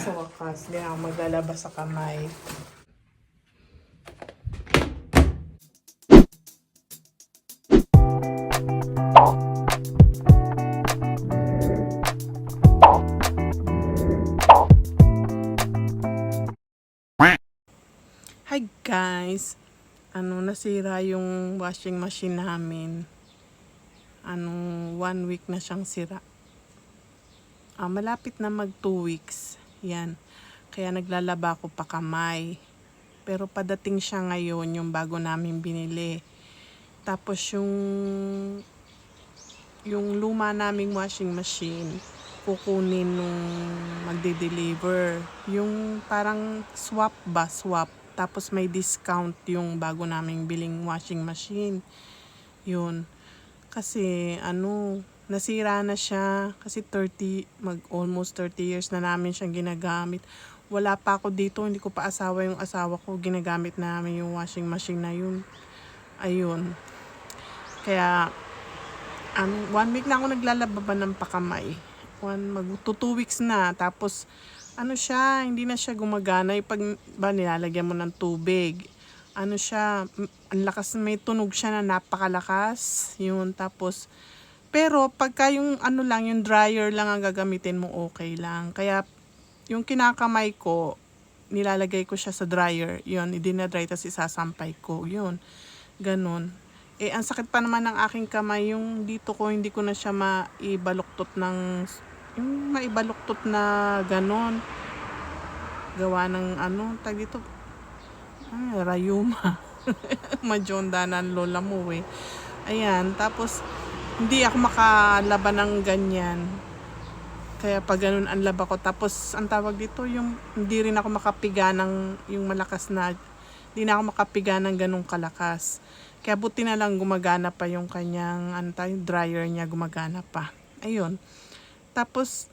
Sa wakas, di ako maglalaba sa kamay. Hi guys! Ano, nasira yung washing machine namin. Ano, one week na siyang sira. Ah, malapit na mag two weeks. Yan. Kaya naglalaba ko pa kamay. Pero padating siya ngayon yung bago namin binili. Tapos yung yung luma naming washing machine kukunin nung magde-deliver. Yung parang swap ba, swap. Tapos may discount yung bago naming biling washing machine. Yun. Kasi ano, nasira na siya. Kasi 30, mag almost 30 years na namin siyang ginagamit. Wala pa ako dito, hindi ko pa asawa yung asawa ko. Ginagamit namin yung washing machine na yun. Ayun. Kaya, um, one week na ako naglalaba ba ng pakamay. One, mag to two weeks na. Tapos, ano siya, hindi na siya gumagana. Yung pag ba, nilalagyan mo ng tubig. Ano siya, ang lakas, may tunog siya na napakalakas. Yun, tapos, pero pagka yung ano lang, yung dryer lang ang gagamitin mo, okay lang. Kaya, yung kinakamay ko, nilalagay ko siya sa dryer. Yun, idinadry, tapos isasampay ko. Yun, ganun. Eh, ang sakit pa naman ng aking kamay, yung dito ko, hindi ko na siya maibaluktot ng, yung maibaluktot na ganon. Gawa ng ano, tag dito, ay, rayuma. Majonda ng lola mo eh. Ayan, tapos, hindi ako makalaban ng ganyan. Kaya pag ganun ang laba ko. Tapos, ang tawag dito, yung hindi rin ako makapiga ng yung malakas na, hindi na ako makapiga ng ganung kalakas. Kaya buti na lang gumagana pa yung kanyang ano tayo, dryer niya gumagana pa. Ayun. Tapos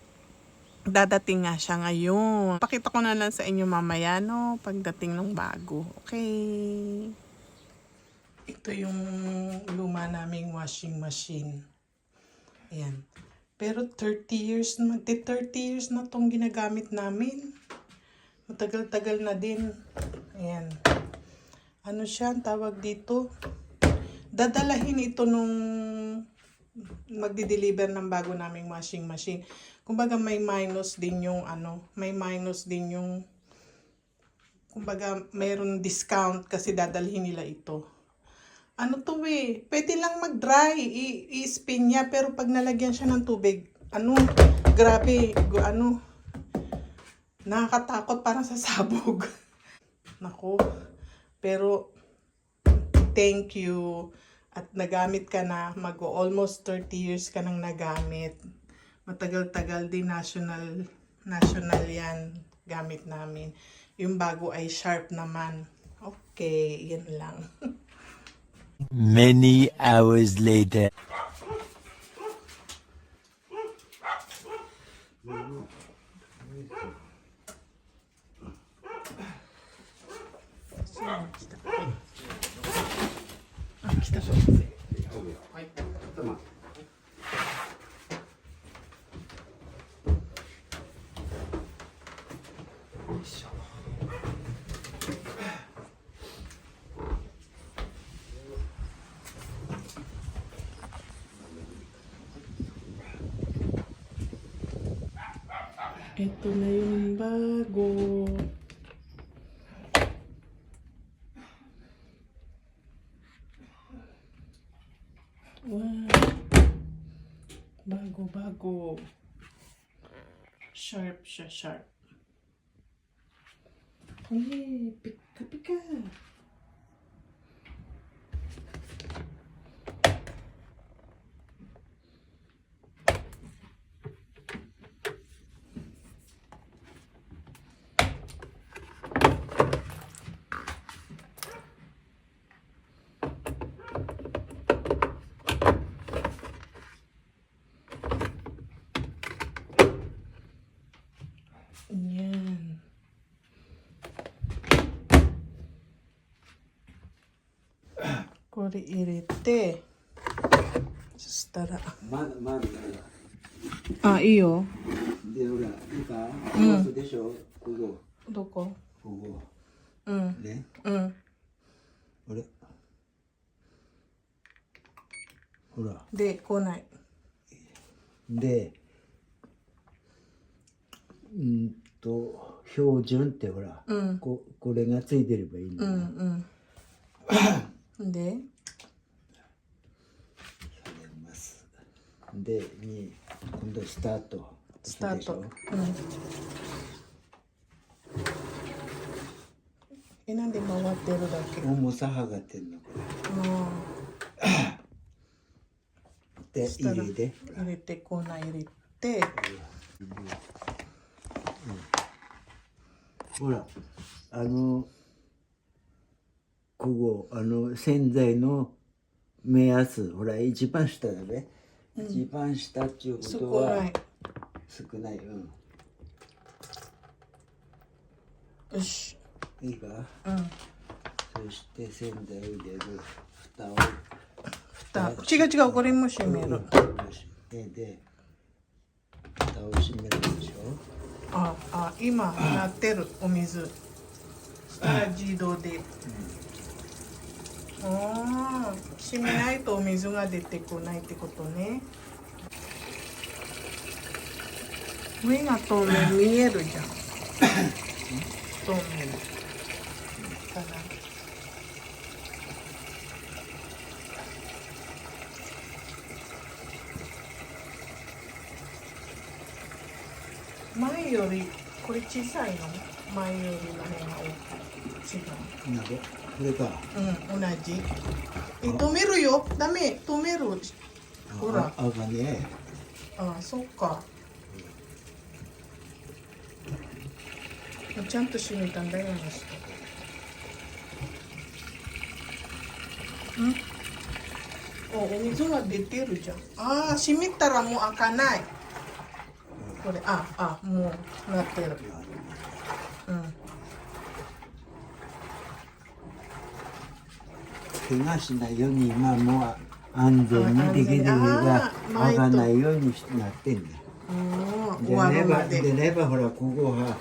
dadating nga siya ngayon. Pakita ko na lang sa inyo mamaya no pagdating ng bago. Okay. Ito yung luma naming washing machine. Ayan. Pero 30 years, magti 30 years na tong ginagamit namin. Matagal-tagal na din. Ayan. Ano siya, ang tawag dito? Dadalahin ito nung magdi-deliver ng bago naming washing machine. Kumbaga may minus din yung ano, may minus din yung kumbaga mayroon discount kasi dadalhin nila ito. Ano to eh, pwede lang mag-dry, i-spin niya, pero pag nalagyan siya ng tubig, ano, grabe, ano, nakakatakot parang sa sabog. Nako, pero thank you at nagamit ka na, mag-almost 30 years ka nang nagamit. Matagal-tagal din national, national yan gamit namin. Yung bago ay sharp naman. Okay, yan lang. Many hours later. Ito na yung bago. Wow. Bago, bago. Sharp siya, sharp. Hey, pika, Kuri irite. Sus, tara. Man, man, あ、いいよ。でほらいいかうんそうでしょ？ここどこ？ここうん。ね？うん。あれ？ほらで、来ない。でうんと標準ってほら、うん。ここれがついてればいいんだうよ、んうん。で、でに今度スタート。スタート。そうん。え、なんで回ってるだけ？ょ重さ測ってんのこあれでしたら入れて。あ。入れて、粉入れて、ほらあのここあの洗剤の目安ほら一番下だね、一番下っていうこ少とは。少ないうんよし。いいか？うん。そして洗剤を入れる蓋を蓋。違う違う、これも閉める。よしでで蓋を閉めるでしょあ、あ、今なってるお水。したら自動で。ああ、閉めないとお水が出てこないってことね。上が透明見えるじゃん。透明。かな。前よりこれ小さいの？前よりの方が大きい違うこれかうん同じ。え止めるよ。ダメ。止める。ほら。あ赤ねあそっかちゃんと閉めたんだよあの人んおお水が出てるじゃんああ閉めたらもう開かないこれああもうなってるうん怪我しないように今もう安全にできるがあー前と開かないようになってんだ。でわるまねばででねばほらここは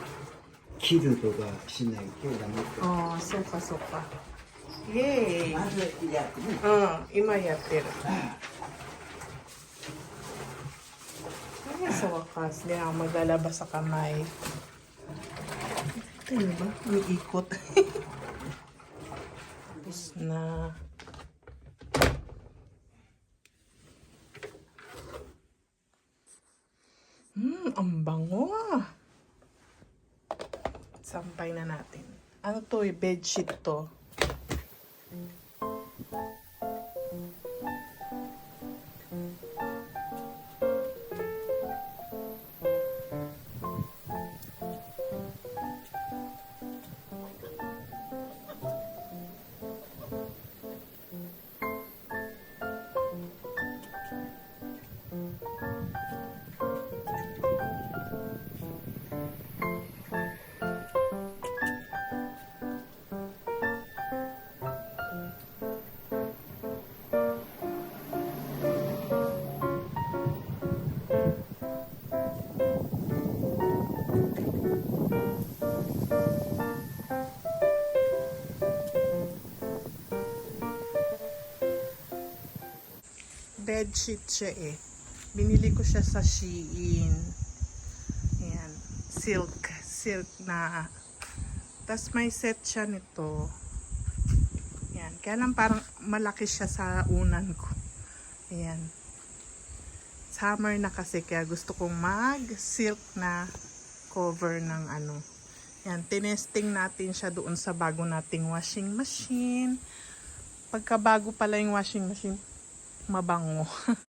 切るとかしないとダメああそうかそうか。イエーイまずやってねうん今やってる。Ay, sa wakas, di ako maglalabas sa kamay. Ito yun ba? Umiikot. Tapos na. Hmm, ang bango ah. Sampay na natin. Ano to eh, bedsheet to. Bedsheet siya eh. Binili ko siya sa Shein. Ayan. Silk. Silk na. Tapos may set siya nito. Ayan. Kaya lang parang malaki siya sa unan ko. Ayan. Summer na kasi kaya gusto kong mag silk na cover ng ano. Ayan. Tinesting natin siya doon sa bago nating washing machine. Pagka bago pala yung washing machine, mabango.